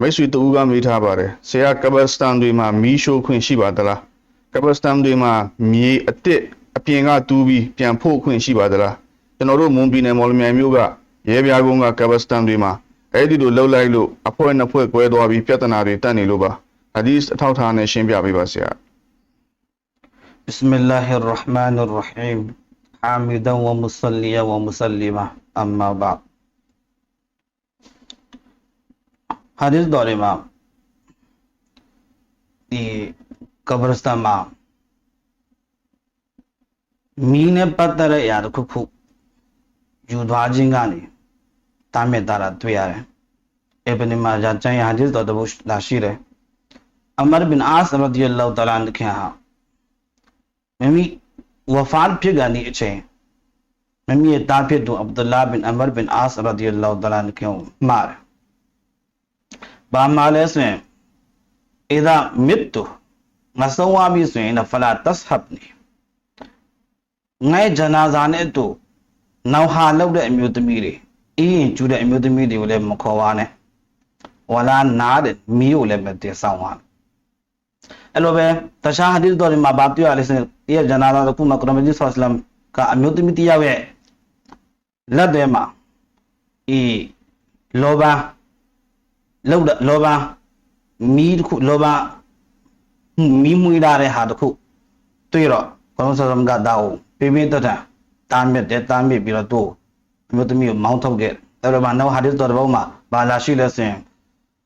မိတ်ဆွေတူကမေးထားပါတယ်ဆရာကဘစတန်တွေမှာမီးရှို့ခွင့်ရှိပါသလားကဘစတန်တွေမှာမြေအစ်စ်အပြင်ကတူးပြီးပြန်ဖို့ခွင့်ရှိပါသလားကျွန်တော်တို့မွန်ပြည်နယ်မော်လမြိုင်မြို့ကရဲပြားကုန်းကကဘစတန်တွေမှာအဲ့ဒီလိုလှုပ်လိုက်လို့အဖွဲနှစ်ဖွဲကွဲသွားပြီးပြဿနာတွေတက်နေလို့ပါဟာဒီစ်အထောက်ထားနဲ့ရှင်းပြပေးပါဆရာ بسم الله الرحمن الرحيم حامدا ومصليا ومسلما أما بعد ဟာဒီသ်တော်တွေမှာဒီကဘရစတန်မှာမီးနဲ့ပတ်သက်တဲ့အရာတစ်ခုခုယူသွားခြင်းကနေတားမြစ်တာတွေ့ရတယ်။အဘနီမာဂျာကျမ်းဟာဒီသ်တော်တပုတ်လာရှိတယ်။အမရ်ဘင်အာစ်ရဒီယလောတာလန်ခင်ဟာမမီဝဖတ်ဖြစ်ကနေအချိန်မမီရဲ့တားဖြစ်သူအဗ္ဒူလာဘင်အမရ်ဘင်အာစ်ရဒီယလောတာလန်ခင်မှာတယ် ဘာမှလဲဆိုရင်အေဒါမစ်တူငါဆုံးသွားပြီဆိုရင်ဖလာတတ်ဟပ်နေငဲဂျနာဇာနဲ့တူနောက်ဟာလောက်တဲ့အမျိုးသမီးတွေအေးရင်ကျူးတဲ့အမျိုးသမီးတွေကိုလည်းမခေါ်ပါနဲ့ဝလာနာတဲ့မီးကိုလည်းမတင်ဆောင်ပါအဲ့လိုပဲတခြားဟာဒီတော်တွေမှာဘာပြောရလဲဆိုရင်ဒီဂျနာဇာတို့ကမကရမကြီးဆောဆလမ်ကအမျိုးသမီးတယောက်ရဲ့လက်ထဲမှာအေးလောဘ လောက်တဲ့လောဘမီးတစ်ခုလောဘမီးမွေးလာတဲ့ဟာတစ်ခုတွေ့တော့ဘုရားဆရာကဒါကိုပြပြတတ်တာတားမြစ်တယ်တားမြစ်ပြီးတော့သူ့အမျိုးသမီးကိုမောင်းထုတ်ခဲ့အဲ့တော့မှနောက်ဟာဒီစ်တော်ဘောမှာဘာလာရှိလဲဆိုရင်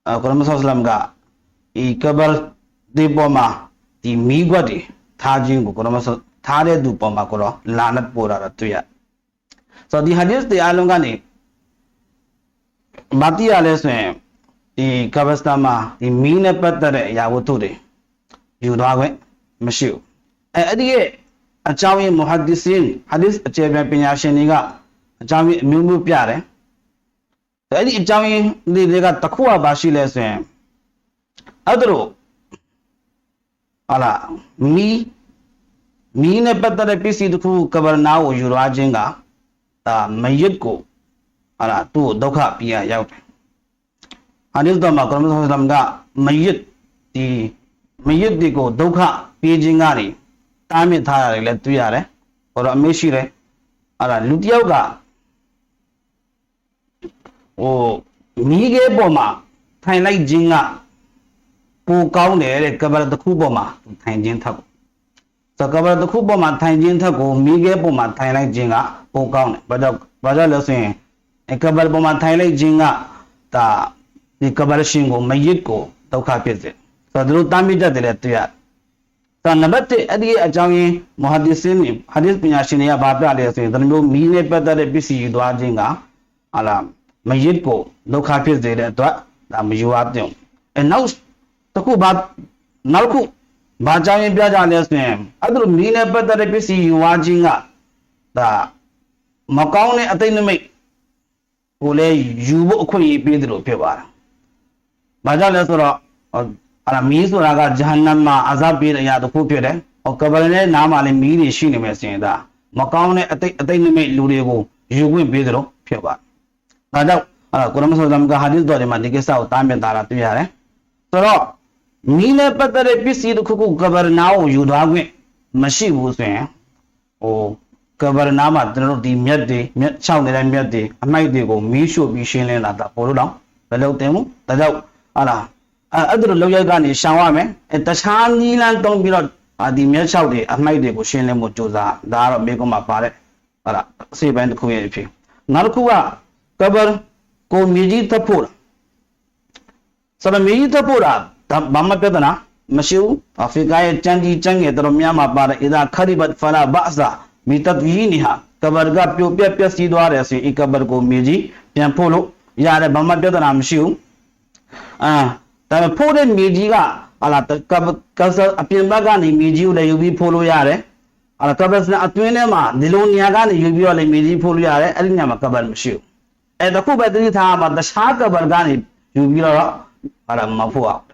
အကုရမဆလမ်ကဤကဘလ်ဒီပေါ်မှာဒီမီးခွက်တွေထားခြင်းကိုကုရမဆထားတဲ့သူပေါ်မှာကိုတော့လာနတ်ပေါ်တာတော့တွေ့ရဆိုတော့ဒီဟာဒီစ်တွေအားလုံးကနေမတိရလဲဆိုရင် ဒီကဘစတန်မှာဒီမီးနဲ့ပတ်သက်တဲ့အရာဝတ္ထုတွေယူသွားခွင့်မရှိဘူးအဲအဲ့ဒီရဲ့အကြောင်းရင်းမုဟဒ္ဒစ်ဆင်ဟာဒီစ်အကျေပြန်ပညာရှင်တွေကအကြောင်းရင်းအမျိုးမျိုးပြတယ်အဲ့ဒီအကြောင်းရင်းတွေကတစ်ခုကပါရှိလဲဆိုရင်အဲ့ဒါတို့ဟာလာမီးမီးနဲ့ပတ်သက်တဲ့ပစ္စည်းတစ်ခုကဗရနာကိုယူသွားခြင်းကဒါမယစ်ကိုဟာလာသူ့ကိုဒုက္ခပြရရောက်တယ် ဟာဒီစ်တော်မှာကရမတ်ဆလမ်ကမယစ်ဒီမယစ်ဒီကိုဒုက္ခပေးခြင်းကနေတားမြစ်ထားရတယ်လည်းတွေ့ရတယ်ဟောတော့အမေရှိတယ်အဲ့ဒါလူတစ်ယောက်ကဟိုမိခဲပေါ်မှာထိုင်လိုက်ခြင်းကပိုကောင်းတယ်တဲ့ကဘာတစ်ခုပေါ်မှာထိုင်ခြင်းထက်ကိုဆိုကဘာတစ်ခုပေါ်မှာထိုင်ခြင်းထက်ကိုမိခဲပေါ်မှာထိုင်လိုက်ခြင်းကပိုကောင်းတယ်ဘာကြောင့်ဘာကြောင့်လဲဆိုရင်အဲကဘာပေါ်မှာထိုင်လိုက်ခြင်းကဒါ ဒီကဘာရှင်ကိုမယစ်ကိုဒုက္ခဖြစ်စေဆိုတော့သူတို့တားမြစ်တတ်တယ်လေတွေ့ရတယ်။ဒါနံပါတ်1အဲ့ဒီအကြောင်းရင်းမဟာဒီဆင်းတွေဟာဒီပညာရှင်တွေကဘာပြလဲဆိုရင်ဒီလိုမျိုးမီးနဲ့ပတ်သက်တဲ့ပစ္စည်းယူသွားခြင်းကဟာလာမရစ်ကိုဒုက္ခဖြစ်စေတဲ့အတွက်ဒါမယူအပ်တဲ့။အဲနောက်တစ်ခုဘာနောက်တစ်ခုဘာကြောင့်ရင်ပြကြလဲဆိုရင်အဲ့ဒါလိုမီးနဲ့ပတ်သက်တဲ့ပစ္စည်းယူသွားခြင်းကဒါမကောင်းတဲ့အသိနမိတ်ကိုလည်းယူဖို့အခွင့်အရေးပေးတယ်လို့ဖြစ်ပါတယ်။ ဘာကြောင့်လဲဆိုတော့အဲ့ဒါမီးဆိုတာကဂျဟန္နမ်မှာအဇပ်ပေးတဲ့အရာတစ်ခုဖြစ်တယ်။ဟောကဘရနဲ့နားမှာလည်းမီးတွေရှိနေမယ်ဆိုရင်ဒါမကောင်းတဲ့အတိတ်အတိတ်နိမိတ်လူတွေကိုယူခွင့်ပေးတယ်လို့ဖြစ်ပါတယ်။ဒါကြောင့်အဲ့ဒါကုရမဆလမ်ကဟာဒီသ်တော်တွေမှာဒီကိစ္စကိုတားမြစ်တာတွေ့ရတယ်။ဆိုတော့မီးနဲ့ပတ်သက်တဲ့ပစ္စည်းတစ်ခုခုကဘရနာကိုယူသွားခွင့်မရှိဘူးဆိုရင်ဟိုကဘရနာမှာကျွန်တော်တို့ဒီမြက်တွေမြက်ချောင်းနေတဲ့မြက်တွေအမိုက်တွေကိုမီးရှို့ပြီးရှင်းလင်းလာတာပို့လို့တော့ဘယ်လိုတင်ဘူးဒါကြောင့် ဟာလားအဲအဲ့ဒါလိုလောက်ရက်ကနေရှောင်ရမယ်အဲတခြားနီးလန်းတုံးပြီးတော့အာဒီမြက်ချောက်တွေအမိုက်တွေကိုရှင်းလင်းဖို့ကြိုးစားဒါကတော့မိကုံးမှာပါတဲ့ဟာလားအစိပိုင်းတစ်ခုရဲ့အဖြစ်နောက်တစ်ခုကကဘရကိုမြေကြီးသတ်ဖို့လားဆိုတော့မြေကြီးသတ်ဖို့လားဒါဘာမှပြဿနာမရှိဘူးအာဖရိကရဲ့ကြမ်းကြီးကြမ်းငယ်တော်များမှာပါတယ်အီဒါခရီဘတ်ဖလာဘာဇာမီတတ်ဝီနီဟာကဘရကပြိုပြက်ပျက်စီးသွားတယ်ဆိုရင်အီကဘရကိုမြေကြီးပြန်ဖို့လို့ရတယ်ဘာမှပြဿနာမရှိဘူး အာဒါပေမဲ့ဖိုးတဲ့မြေကြီးကဟာလာကကဆအပြင်ဘက်ကနေမြေကြီးကိုလည်းယူပြီးဖိုးလို့ရတယ်ဟာလာကဘစနအတွင်းထဲမှာဒီလိုနေရာကနေယူပြီးတော့လည်းမြေကြီးဖိုးလို့ရတယ်အဲ့ဒီညမှာကဘတ်မရှိဘူးအဲတခုပဲသတိထားမှာတခြားကဘတ်ကနေယူပြီးတော့ဟာလာမဖို့အောင်